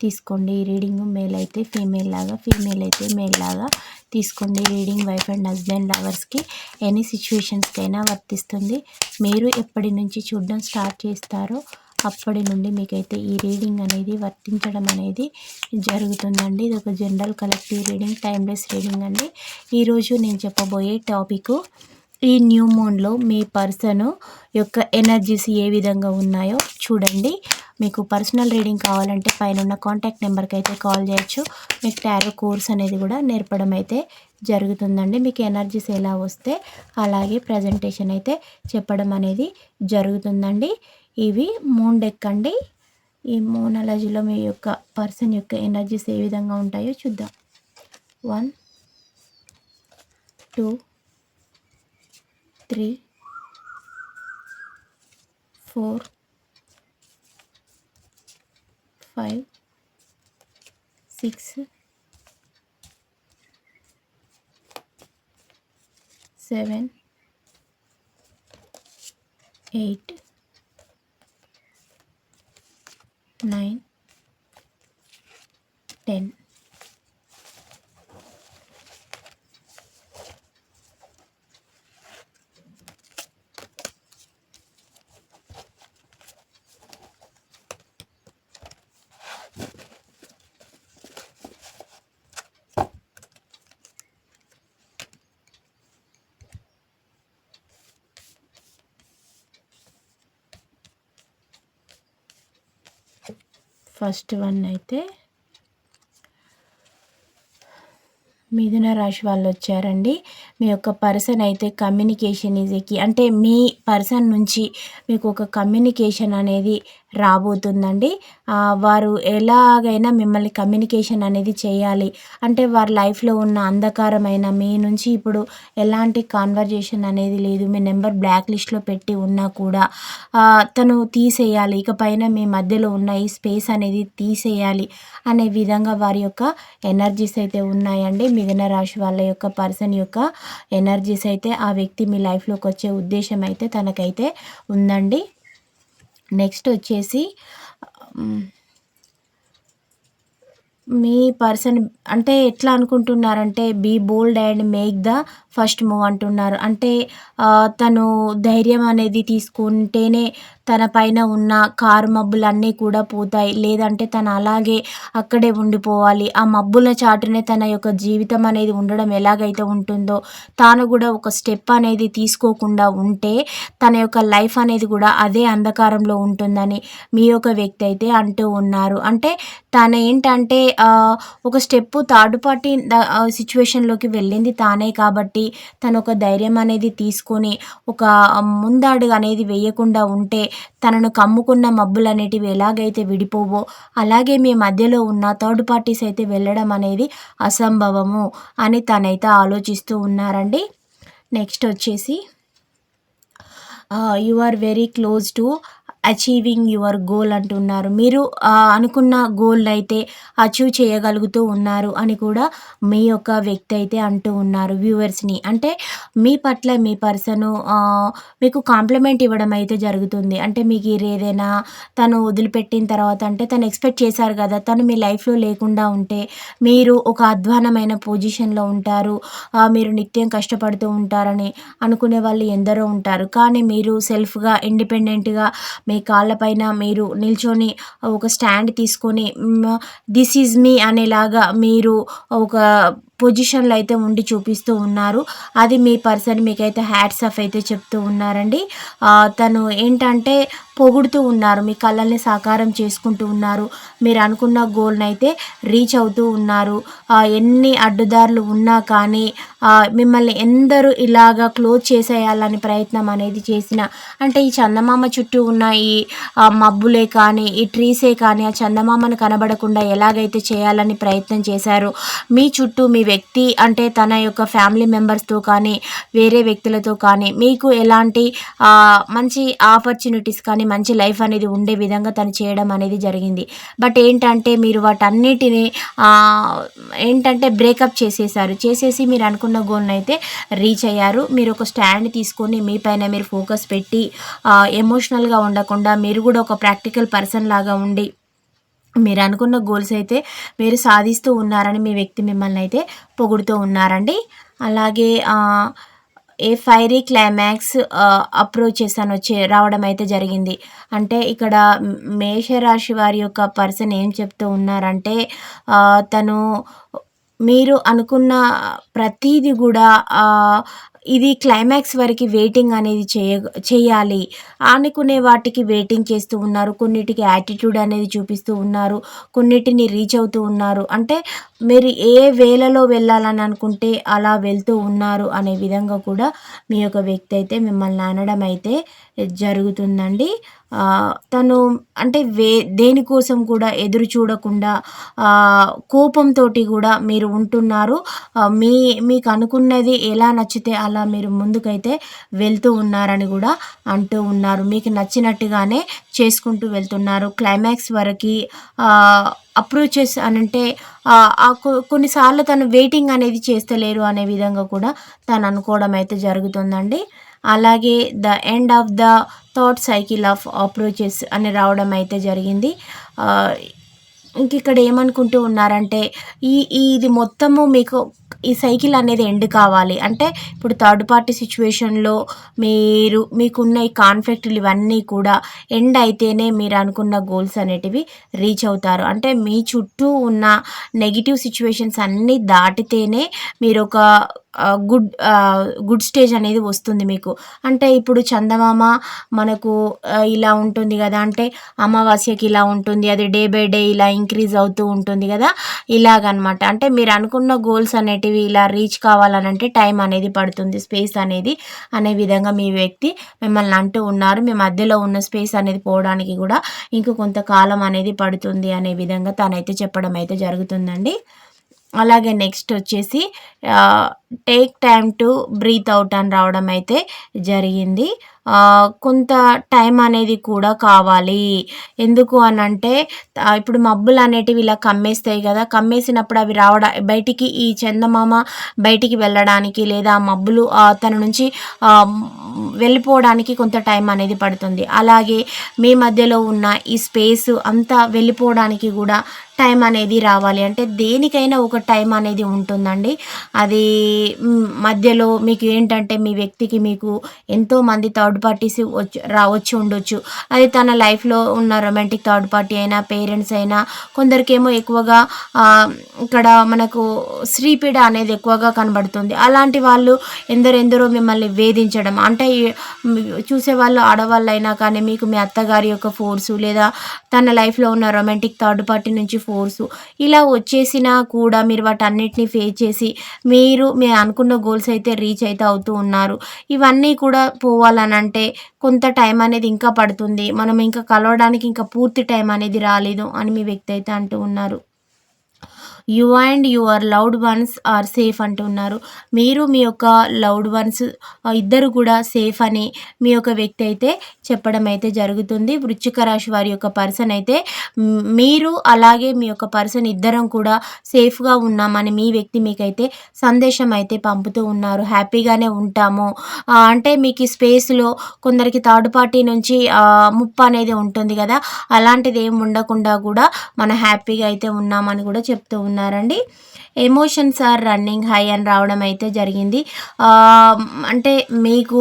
తీసుకోండి. Reading male అయితే female లాగా ఫీమేల్ అయితే మేల్ లాగా తీసుకోండి. రీడింగ్ వైఫ్ అండ్ హస్బెండ్ లవర్స్కి ఎనీ సిచ్యువేషన్స్కైనా వర్తిస్తుంది. మీరు ఎప్పటి నుంచి చూడడం స్టార్ట్ చేస్తారో అప్పటి నుండి మీకైతే ఈ రీడింగ్ అనేది వర్తించడం అనేది జరుగుతుందండి. ఇది ఒక general collective reading timeless reading అండి. ఈరోజు నేను చెప్పబోయే టాపిక్ ఈ న్యూ మూన్లో మీ పర్సన్ యొక్క ఎనర్జీస్ ఏ విధంగా ఉన్నాయో చూడండి. మీకు పర్సనల్ రీడింగ్ కావాలంటే పైన ఉన్న కాంటాక్ట్ నెంబర్కి అయితే కాల్ చేయొచ్చు. మీకు టారో కోర్స్ అనేది కూడా నేర్పడం అయితే జరుగుతుందండి. మీకు ఎనర్జీస్ ఎలా వస్తే అలాగే ప్రజెంటేషన్ అయితే చెప్పడం అనేది జరుగుతుందండి. ఇవి మూన్ డెక్ అండి. ఈ మోనాలజీలో మీ యొక్క పర్సన్ యొక్క ఎనర్జీస్ ఏ విధంగా ఉంటాయో చూద్దాం. One two three four five six seven eight nine ten first one అయితే మిథున రాశి వాళ్ళు వచ్చారండి. మీ యొక్క పర్సన్ అయితే కమ్యూనికేషన్ ఈజ్ ఎక్కి అంటే మీ పర్సన్ నుంచి మీకు ఒక కమ్యూనికేషన్ అనేది రాబోతుందండి. వారు ఎలాగైనా మిమ్మల్ని కమ్యూనికేషన్ అనేది చేయాలి. అంటే వారి లైఫ్లో ఉన్న అంధకారమైన మీ నుంచి ఇప్పుడు ఎలాంటి కాన్వర్జేషన్ అనేది లేదు. మీ నెంబర్ బ్లాక్ లిస్ట్లో పెట్టి ఉన్నా కూడా తను తీసేయాలి. ఇకపైన మీ మధ్యలో ఉన్న ఈ స్పేస్ అనేది తీసేయాలి అనే విధంగా వారి యొక్క ఎనర్జీస్ అయితే ఉన్నాయండి. మిథున రాశి వాళ్ళ యొక్క పర్సన్ యొక్క ఎనర్జీస్ అయితే ఆ వ్యక్తి మీ లైఫ్లోకి వచ్చే ఉద్దేశం అయితే తనకైతే ఉందండి. నెక్స్ట్ వచ్చేసి మీ పర్సన్ అంటే ఎట్లా అనుకుంటున్నారంటే be bold and make the first move అంటున్నారు. అంటే తను ధైర్యం అనేది తీసుకుంటేనే తన పైన ఉన్న కారు మబ్బులన్నీ కూడా పోతాయి. లేదంటే తను అలాగే అక్కడే ఉండిపోవాలి. ఆ మబ్బుల చాటునే తన యొక్క జీవితం అనేది ఉండడం ఎలాగైతే ఉంటుందో తాను కూడా ఒక స్టెప్ అనేది తీసుకోకుండా ఉంటే తన యొక్క లైఫ్ అనేది కూడా అదే అంధకారంలో ఉంటుందని మీ యొక్క వ్యక్తి అయితే అంటూ ఉన్నారు. అంటే తను ఏంటంటే ఒక స్టెప్ థర్డ్ పార్టీ సిచ్యువేషన్లోకి వెళ్ళింది తానే కాబట్టి తను ఒక ధైర్యం అనేది తీసుకొని ఒక ముందాడు అనేది వేయకుండా ఉంటే తనను కమ్ముకున్న మబ్బులు అనేటివి ఎలాగైతే విడిపోవో అలాగే మీ మధ్యలో ఉన్న థర్డ్ పార్టీస్ అయితే వెళ్ళడం అనేది అసంభవము అని తనైతే ఆలోచిస్తూ ఉన్నారండి. నెక్స్ట్ వచ్చేసి you are very close to achieving your goal అంటున్నారు. మీరు అనుకున్న గోల్ అయితే అచీవ్ చేయగలుగుతూ ఉన్నారు అని కూడా మీ యొక్క వ్యక్తి అయితే అంటూ ఉన్నారు వ్యూవర్స్ని అంటే మీ పట్ల మీ పర్సను మీకు కాంప్లిమెంట్ ఇవ్వడం అయితే జరుగుతుంది. అంటే మీకు ఏదైనా తను వదిలిపెట్టిన తర్వాత అంటే తను ఎక్స్పెక్ట్ చేశారు కదా తను మీ లైఫ్లో లేకుండా ఉంటే మీరు ఒక అధ్వానమైన పొజిషన్లో ఉంటారు. మీరు నిత్యం కష్టపడుతూ ఉంటారని అనుకునే వాళ్ళు ఎందరో ఉంటారు. కానీ మీరు సెల్ఫ్గా ఇండిపెండెంట్గా మీ కాళ్ళపైన మీరు నిల్చొని ఒక స్టాండ్ తీసుకొని దిస్ ఈజ్ మీ అనేలాగా మీరు ఒక పొజిషన్లో అయితే ఉండి చూపిస్తూ ఉన్నారు. అది మీ పర్సన్ మీకైతే హ్యాట్స్ ఆఫ్ అయితే చెప్తూ ఉన్నారండి. తను ఏంటంటే పొగుడుతూ ఉన్నారు మీ కళల్ని సాకారం చేసుకుంటూ ఉన్నారు. మీరు అనుకున్న గోల్ని అయితే రీచ్ అవుతూ ఉన్నారు. ఎన్ని అడ్డుదారులు ఉన్నా కానీ మిమ్మల్ని ఎందరూ ఇలాగా క్లోజ్ చేసేయాలని ప్రయత్నం అనేది చేసిన అంటే ఈ చందమామ చుట్టూ ఉన్న ఈ మబ్బులే కానీ ఈ ట్రీసే కానీ ఆ చందమామను కనబడకుండా ఎలాగైతే చేయాలని ప్రయత్నం చేశారు మీ చుట్టూ మీ వ్యక్తి అంటే తన యొక్క ఫ్యామిలీ మెంబర్స్తో కానీ వేరే వ్యక్తులతో కానీ మీకు ఎలాంటి మంచి ఆపర్చునిటీస్ కానీ మంచి లైఫ్ అనేది ఉండే విధంగా తను చేయడం అనేది జరిగింది. బట్ ఏంటంటే మీరు వాటన్నిటిని ఏంటంటే బ్రేకప్ చేసేసారు. చేసేసి మీరు అనుకున్న గోల్ని అయితే రీచ్ అయ్యారు. మీరు ఒక స్టాండ్ తీసుకొని మీ పైన మీరు ఫోకస్ పెట్టి ఎమోషనల్గా ఉండకుండా మీరు కూడా ఒక ప్రాక్టికల్ పర్సన్ లాగా ఉండి మీరు అనుకున్న గోల్స్ అయితే మీరు సాధిస్తూ ఉన్నారని మీ వ్యక్తి మిమ్మల్ని అయితే పొగుడుతూ ఉన్నారండి. అలాగే ఏ ఫైరీ క్లైమాక్స్ అప్రోచెస్ అని వచ్చి రావడం అయితే జరిగింది. అంటే ఇక్కడ మేషరాశి వారి యొక్క పర్సన్ ఏం చెప్తూ ఉన్నారంటే తను మీరు అనుకున్న ప్రతీది కూడా ఇది క్లైమాక్స్ వరకు వెయిటింగ్ అనేది చేయ చేయాలి. అనుకునే వాటికి వెయిటింగ్ చేస్తూ ఉన్నారు. కొన్నిటికి యాటిట్యూడ్ అనేది చూపిస్తూ ఉన్నారు. కొన్నిటిని రీచ్ అవుతూ ఉన్నారు. అంటే మీరు ఏ వేలలో వెళ్ళాలని అనుకుంటే అలా వెళ్తూ ఉన్నారు అనే విధంగా కూడా మీ యొక్క వ్యక్తి అయితే మిమ్మల్ని అనడం అయితే జరుగుతుందండి. తను అంటే వే దేనికోసం కూడా ఎదురు చూడకుండా కోపంతో కూడా మీరు ఉంటున్నారు. మీ మీకు అనుకున్నది ఎలా నచ్చితే అలా మీరు ముందుకైతే వెళ్తూ ఉన్నారని కూడా అంటూ ఉన్నారు. మీకు నచ్చినట్టుగానే చేసుకుంటూ వెళ్తున్నారు. క్లైమాక్స్ వరకు అప్రోచెస్ అని అంటే కొన్నిసార్లు తను వెయిటింగ్ అనేది చేస్తలేరు అనే విధంగా కూడా తను అనుకోవడం అయితే జరుగుతుందండి. అలాగే the end of the thought cycle of approaches అని రావడం అయితే జరిగింది. ఇంక ఇక్కడ ఏమనుకుంటూ ఉన్నారంటే ఈ ఇది మొత్తము మీకు ఈ సైకిల్ అనేది ఎండ్ కావాలి. అంటే ఇప్పుడు థర్డ్ పార్టీ సిచ్యువేషన్లో మీరు మీకున్న ఈ కాన్ఫ్లిక్ట్లు ఇవన్నీ కూడా ఎండ్ అయితేనే మీరు అనుకున్న గోల్స్ అనేటివి రీచ్ అవుతారు. అంటే మీ చుట్టూ ఉన్న నెగిటివ్ సిచ్యువేషన్స్ అన్నీ దాటితేనే మీరు ఒక గుడ్ గుడ్ స్టేజ్ అనేది వస్తుంది మీకు. అంటే ఇప్పుడు చందమామ మనకు ఇలా ఉంటుంది కదా అంటే అమావాస్యకి ఇలా ఉంటుంది అది డే బై డే ఇలా ఇంక్రీజ్ అవుతూ ఉంటుంది కదా ఇలాగనమాట. అంటే మీరు అనుకున్న గోల్స్ అనేటివి ఇలా రీచ్ కావాలనంటే టైం అనేది పడుతుంది స్పేస్ అనేది అనే విధంగా మీ వ్యక్తి మిమ్మల్ని అంటూ ఉన్నారు. మీ మధ్యలో ఉన్న స్పేస్ అనేది పోవడానికి కూడా ఇంకో కొంతకాలం అనేది పడుతుంది అనే విధంగా తనైతే చెప్పడం అయితే జరుగుతుందండి. అలాగే నెక్స్ట్ వచ్చేసి take time to breathe out అని రావడం అయితే జరిగింది. కొంత టైం అనేది కూడా కావాలి. ఎందుకు అని అంటే ఇప్పుడు మబ్బులు అనేటివి ఇలా కమ్మేస్తాయి కదా కమ్మేసినప్పుడు అవి రావడా బయటికి ఈ చందమామ బయటికి వెళ్ళడానికి లేదా మబ్బులు తన నుంచి వెళ్ళిపోవడానికి కొంత టైం అనేది పడుతుంది. అలాగే మీ మధ్యలో ఉన్న ఈ స్పేస్ అంతా వెళ్ళిపోవడానికి కూడా టైం అనేది రావాలి. అంటే దేనికైనా ఒక టైం అనేది ఉంటుందండి. అది మధ్యలో మీకు ఏంటంటే మీ వ్యక్తికి మీకు ఎంతో మంది థర్డ్ పార్టీస్ వచ్చి రావచ్చు ఉండొచ్చు. అది తన లైఫ్లో ఉన్న రొమాంటిక్ థర్డ్ పార్టీ అయినా పేరెంట్స్ అయినా కొందరికేమో ఎక్కువగా ఇక్కడ మనకు శ్రీపీడ అనేది ఎక్కువగా కనబడుతుంది. అలాంటి వాళ్ళు ఎందరెందరో మిమ్మల్ని వేధించడం. అంటే చూసే వాళ్ళు ఆడవాళ్ళు అయినా కానీ మీకు మీ అత్తగారి యొక్క ఫోర్సు లేదా తన లైఫ్లో ఉన్న రొమాంటిక్ థర్డ్ పార్టీ నుంచి ఫోర్సు ఇలా వచ్చేసినా కూడా మీరు వాటన్నిటిని ఫేస్ చేసి మీరు మీ అనుకున్న గోల్స్ అయితే రీచ్ అయితే అవుతూ ఉన్నారు. ఇవన్నీ కూడా పోవాలని అంటే కొంత టైం అనేది ఇంకా పడుతుంది. మనం ఇంకా కలవడానికి ఇంకా పూర్తి టైం అనేది రాలేదు అని మీ వ్యక్తి అయితే అంటూ ఉన్నారు. You and your loved ones are safe అంటున్నారు. మీరు మీ యొక్క లవ్డ్ వన్స్ ఇద్దరు కూడా సేఫ్ అని మీ యొక్క వ్యక్తి అయితే చెప్పడం అయితే జరుగుతుంది. వృచ్చిక రాశి వారి యొక్క పర్సన్ అయితే మీరు అలాగే మీ యొక్క పర్సన్ ఇద్దరం కూడా సేఫ్గా ఉన్నామని మీ వ్యక్తి మీకైతే సందేశం అయితే పంపుతూ ఉన్నారు. హ్యాపీగానే ఉంటాము. అంటే మీకు స్పేస్లో కొందరికి థర్డ్ పార్టీ నుంచి ముప్పు అనేది ఉంటుంది కదా అలాంటిది ఏమి ఉండకుండా కూడా మనం హ్యాపీగా అయితే ఉన్నామని కూడా చెప్తూ ఉన్నారండి. ఎమోషన్స్ ఆర్ రన్నింగ్ హై అని రావడం అయితే జరిగింది. అంటే మీకు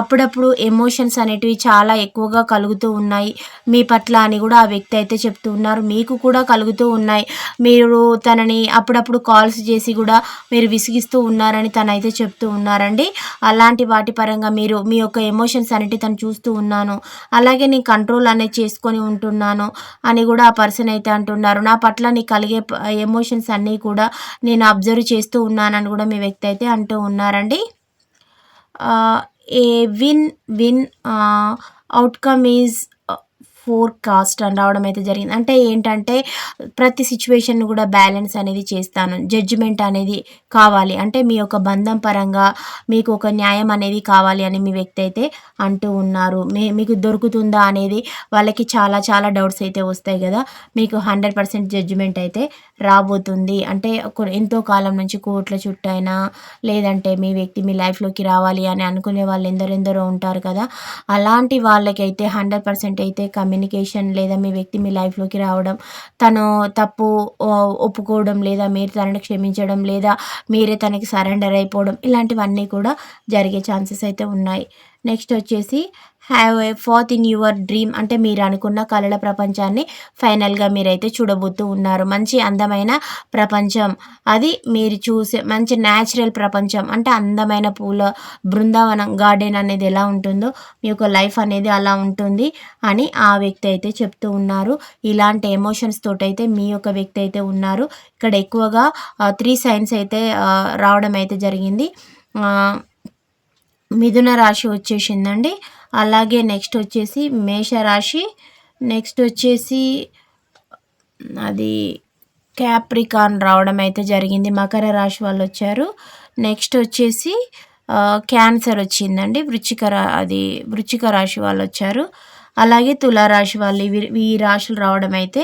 అప్పుడప్పుడు ఎమోషన్స్ అనేటివి చాలా ఎక్కువగా కలుగుతూ ఉన్నాయి. మీ పట్ల అని కూడా ఆ వ్యక్తి అయితే చెప్తూ ఉన్నారు. మీకు కూడా కలుగుతూ ఉన్నాయి. మీరు తనని అప్పుడప్పుడు కాల్స్ చేసి కూడా మీరు విసిగిస్తూ ఉన్నారని తనైతే చెప్తూ ఉన్నారండి. అలాంటి వాటి పరంగా మీరు మీ యొక్క ఎమోషన్స్ అనేవి తను చూస్తూ ఉన్నాను. అలాగే నేను కంట్రోల్ అనేది చేసుకొని ఉంటున్నాను అని కూడా ఆ పర్సన్ అయితే అంటున్నారు. నా పట్ల నీ కలిగే ఎమోషన్స్ అన్నీ కూడా నేను అబ్జర్వ్ చేస్తూ ఉన్నానని కూడా మీ వ్యక్తి అయితే అంటూ ఉన్నారండి. A win win outcome is forecast అని రావడం అయితే జరిగింది. అంటే ఏంటంటే ప్రతి సిచ్యువేషన్ కూడా బ్యాలెన్స్ అనేది చేస్తాను. జడ్జిమెంట్ అనేది కావాలి. అంటే మీ యొక్క బంధం పరంగా మీకు ఒక న్యాయం అనేది కావాలి అని మీ వ్యక్తి అయితే అంటూ ఉన్నారు. మీ మీకు దొరుకుతుందా అనేది వాళ్ళకి చాలా చాలా డౌట్స్ అయితే వస్తాయి కదా. మీకు హండ్రెడ్ పర్సెంట్ జడ్జిమెంట్ అయితే రాబోతుంది. అంటే ఎంతో కాలం నుంచి కోట్ల చుట్టైనా లేదంటే మీ వ్యక్తి మీ లైఫ్లోకి రావాలి అని అనుకునే వాళ్ళు ఎందరెందరో ఉంటారు కదా. అలాంటి వాళ్ళకైతే హండ్రెడ్ పర్సెంట్ అయితే కమ్యూనికేషన్ లేదా మీ వ్యక్తి మీ లైఫ్లోకి రావడం తను తప్పు ఒప్పుకోవడం లేదా మీరు తనని క్షమించడం లేదా మీరే తనకి సరెండర్ అయిపోవడం ఇలాంటివన్నీ కూడా జరిగే ఛాన్సెస్ అయితే ఉన్నాయి. నెక్స్ట్ వచ్చేసి have a faith in your dream అంటే మీరు అనుకున్న కళల ప్రపంచాన్ని ఫైనల్గా మీరైతే చూడబోతూ ఉన్నారు. మంచి అందమైన ప్రపంచం. అది మీరు చూసే మంచి న్యాచురల్ ప్రపంచం. అంటే అందమైన పూల బృందావనం గార్డెన్ అనేది ఎలా ఉంటుందో మీ యొక్క లైఫ్ అనేది అలా ఉంటుంది అని ఆ వ్యక్తి అయితే చెప్తూ ఉన్నారు. ఇలాంటి ఎమోషన్స్ తోటైతే మీ యొక్క వ్యక్తి అయితే ఉన్నారు. ఇక్కడ ఎక్కువగా త్రీ సైన్స్ అయితే రావడం అయితే జరిగింది. మిథున రాశి వచ్చేసిందండి. అలాగే నెక్స్ట్ వచ్చేసి మేషరాశి నెక్స్ట్ వచ్చేసి అది క్యాప్రికాన్ రావడం అయితే జరిగింది. మకర రాశి వాళ్ళు వచ్చారు. నెక్స్ట్ వచ్చేసి క్యాన్సర్ వచ్చిందండి. వృచ్చిక అది వృచ్చిక రాశి వాళ్ళు వచ్చారు. అలాగే తులారాశి వాళ్ళు ఈ రాశులు రావడం అయితే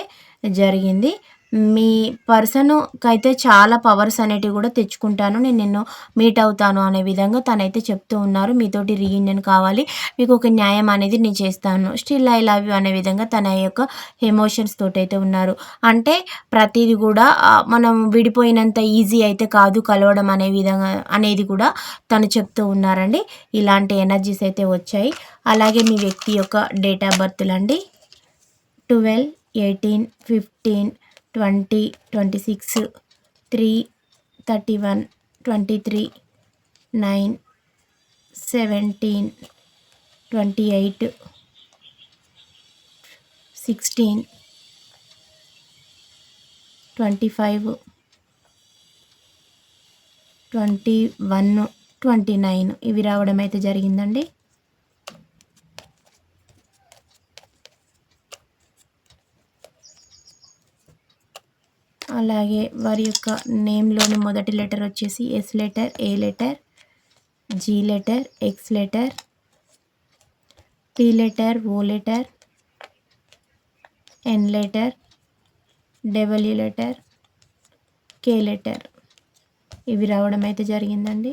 జరిగింది. మీ పర్సన్కైతే చాలా పవర్స్ అనేటివి కూడా తెచ్చుకుంటాను. నేను నిన్ను మీట్ అవుతాను అనే విధంగా తనైతే చెప్తూ ఉన్నారు. మీతోటి రీయూనియన్ కావాలి. మీకు ఒక న్యాయం అనేది నేను చేస్తాను. స్టిల్ ఐ లవ్ యూ అనే విధంగా తన యొక్క ఎమోషన్స్ తోటి అయితే ఉన్నారు. అంటే ప్రతిది కూడా మనం విడిపోయినంత ఈజీ అయితే కాదు కలవడం అనే విధంగా అనేది కూడా తను చెప్తూ ఉన్నారండి. ఇలాంటి ఎనర్జీస్ అయితే వచ్చాయి. అలాగే మీ వ్యక్తి యొక్క date of బర్త్లండి twelve eighteen fifteen twenty twenty six three thirty one twenty three nine seventeen twenty eight sixteen twenty five twenty one twenty nine. ఇవి రావడం అయితే జరిగిందండి. అలాగే వారి యొక్క నేమ్లోని మొదటి లెటర్ వచ్చేసి S letter A letter G letter X letter P letter O letter N letter W e letter K letter. ఇవి రావడం అయితే జరిగిందండి.